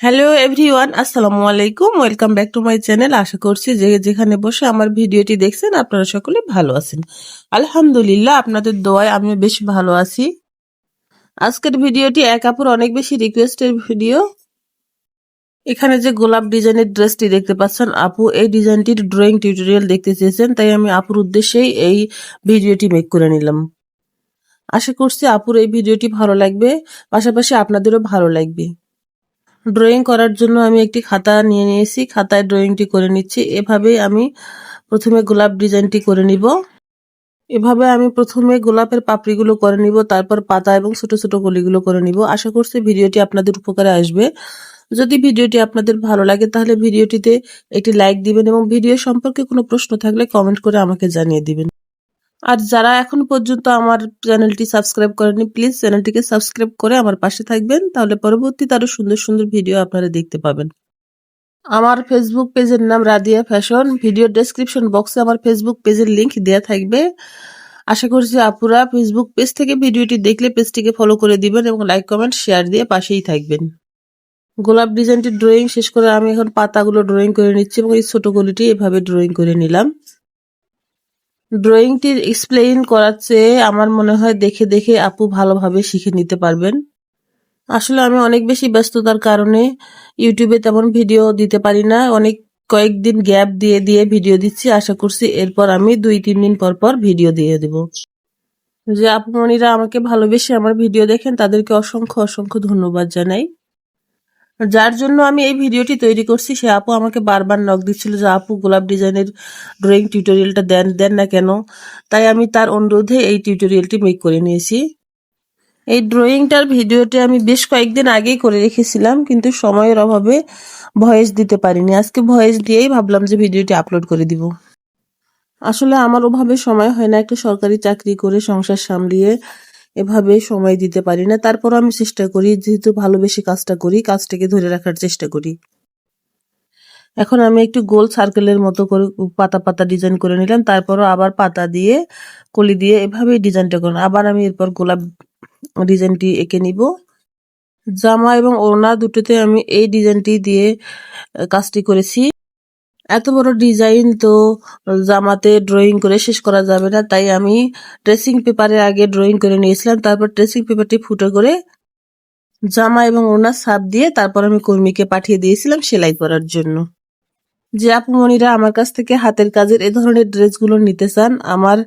Hello everyone আসসালামু আলাইকুম welcome back to my channel আশা করছি যে যেখানে বসে আমার ভিডিওটি দেখছেন, আপনারা সকলে ভালো আছেন। আলহামদুলিল্লাহ, আপনাদের দোয়ায় আমিও বেশ ভালো আছি। আজকের ভিডিওটি এক আপুর অনেক বেশি রিকোয়েস্টের ভিডিও এখানে যে গোলাপ ডিজাইনের ড্রেসটি দেখতে পাচ্ছেন আপু, এই ডিজাইনটির ড্রয়িং টিউটোরিয়াল দেখতে চেয়েছেন, তাই আমি আপুর উদ্দেশ্যেই এই ভিডিওটি মেক করে নিলাম। আশা করছি আপুর এই ভিডিওটি ভালো লাগবে, পাশাপাশি আপনাদেরও ভালো লাগবে। ড্রয়িং করার জন্য আমি একটি খাতা নিয়ে নিয়েছি। খাতায় ড্রয়িংটি করে নিচ্ছি। এভাবেই আমি প্রথমে গোলাপ ডিজাইনটি করে নিব। এভাবে আমি প্রথমে গোলাপের পাপড়িগুলো করে নিব, তারপর পাতা এবং ছোট ছোট কলিগুলো করে নিব। আশা করছি ভিডিওটি আপনাদের উপকারে আসবে। যদি ভিডিওটি আপনাদের ভালো লাগে, তাহলে ভিডিওটিতে একটি লাইক দিবেন এবং ভিডিও সম্পর্কে কোনো প্রশ্ন থাকলে কমেন্ট করে আমাকে জানিয়ে দিবেন। আর যারা এখন পর্যন্ত আমার চ্যানেলটি সাবস্ক্রাইব করেনি প্লিজ চ্যানেলটিকে সাবস্ক্রাইব করে আমার পাশে থাকবেন, তাহলে পরবর্তীতে আরও সুন্দর সুন্দর ভিডিও আপনারা দেখতে পাবেন। আমার ফেসবুক পেজের নাম রাদিয়া ফ্যাশন ভিডিও ডেসক্রিপশন বক্সে আমার ফেসবুক পেজের লিংক দেওয়া থাকবে। আশা করছি আপুরা ফেসবুক পেজ থেকে ভিডিওটি দেখলে পেজটিকে ফলো করে দিবেন এবং লাইক কমেন্ট শেয়ার দিয়ে পাশেই থাকবেন। গোলাপ ডিজাইনটি ড্রয়িং শেষ করে আমি এখন পাতাগুলো ড্রয়িং করে নিচ্ছি এবং এই ছোট গলিটি এভাবে ড্রয়িং করে নিলাম। ড্রয়িংটির এক্সপ্লেইন করার চেয়ে আমার মনে হয় দেখে দেখে আপু ভালোভাবে শিখে নিতে পারবেন। আসলে আমি অনেক বেশি ব্যস্ততার কারণে ইউটিউবে তেমন ভিডিও দিতে পারি না। অনেক কয়েকদিন গ্যাপ দিয়ে দিয়ে ভিডিও দিচ্ছি। আশা করছি এরপর আমি দুই, তিন দিন পর পর ভিডিও দিয়ে দেব। যে আপুমণিরা আমাকে ভালোবেসে আমার ভিডিও দেখেন, তাদেরকে অসংখ্য অসংখ্য ধন্যবাদ জানাই। যার জন্য আমি এই ভিডিওটি তৈরি করছি, সে আপু আমাকে বারবার নক দিচ্ছিল যে, আপু, গোলাপ ডিজাইনের ড্রয়িং টিউটোরিয়ালটা দেন দেন না কেন? তাই আমি তার অনুরোধে এই টিউটোরিয়ালটি মেক করে নিয়েছি। এই ড্রয়িংটার ভিডিওটি আমি বেশ কয়েকদিন আগেই করে রেখেছিলাম, কিন্তু সময়ের অভাবে ভয়েস দিতে পারিনি। আজকে ভয়েস দিয়েই ভাবলাম যে, ভিডিওটি আপলোড করে দিব। আসলে আমার ওভাবে সময় হয় না একটা সরকারি চাকরি করে সংসার সামলিয়ে এভাবে সময় দিতে পারি না। তারপর আমি চেষ্টা করি, যেহেতু ভালোবেসে কাজটা করি, কাজটাকে ধরে রাখার চেষ্টা করি। এখন আমি একটু গোল সার্কেলের মতো করে পাতা পাতা ডিজাইন করে নিলাম। তারপরও আবার পাতা দিয়ে, কলি দিয়ে এভাবেই ডিজাইনটা করলাম। আবার আমি এরপর গোলাপ ডিজাইনটি এঁকে নিব। জামা এবং ওড়না দুটোতে আমি এই ডিজাইনটি দিয়ে কাজটি করেছি। এত বড় ডিজাইন তো জামাতে ড্রয়িং করে শেষ করা যাবে না, তাই আমি ড্রেসিং পেপারে আগে ড্রয়িং করে নিয়েছিলাম, তারপর ড্রেসিং পেপারটি ফুটো করে জামা এবং ওনার সাপ দিয়ে তারপর আমি কর্মীকে পাঠিয়ে দিয়েছিলাম সেলাই করার জন্য। যে আপুমণিরা আমার কাছ থেকে হাতের কাজের এ ধরনের ড্রেসগুলো নিতে চান, আমার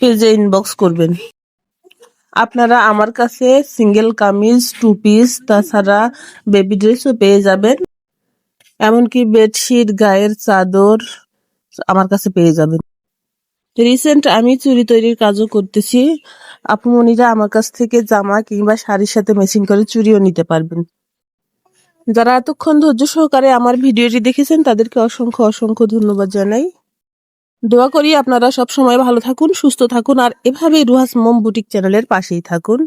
পেজে ইনবক্স করবেন। আপনারা আমার কাছে সিঙ্গেল কামিজ টু পিস তাছাড়া বেবি ড্রেসও পেয়ে যাবেন। এমনকি বেডশিট, গায়ের চাদর আমার কাছে পেয়ে যাবেন। রিসেন্ট আমি চুরি তৈরির কাজও করতেছি। আপুমনিরা আমার কাছ থেকে জামা কিংবা শাড়ির সাথে মেশিন করে চুরিও নিতে পারবেন। যারা এতক্ষণ ধৈর্য সহকারে আমার ভিডিওটি দেখেছেন, তাদেরকে অসংখ্য অসংখ্য ধন্যবাদ জানাই। দোয়া করি আপনারা সব সময় ভালো থাকুন, সুস্থ থাকুন, আর এভাবেই রুহাস মোম বুটিক চ্যানেলের পাশেই থাকুন।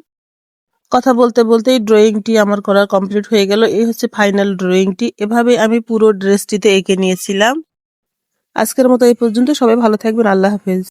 কথা বলতে বলতে বলতেই ড্রয়িংটি আমার করা কমপ্লিট হয়ে গেল। এই হচ্ছে ফাইনাল ড্রয়িংটি এভাবে আমি পুরো ড্রেসটিতে এঁকে নিয়েছিলাম। আজকের মতো এই পর্যন্ত। সবাই ভালো থাকবেন। আল্লাহ হাফেজ।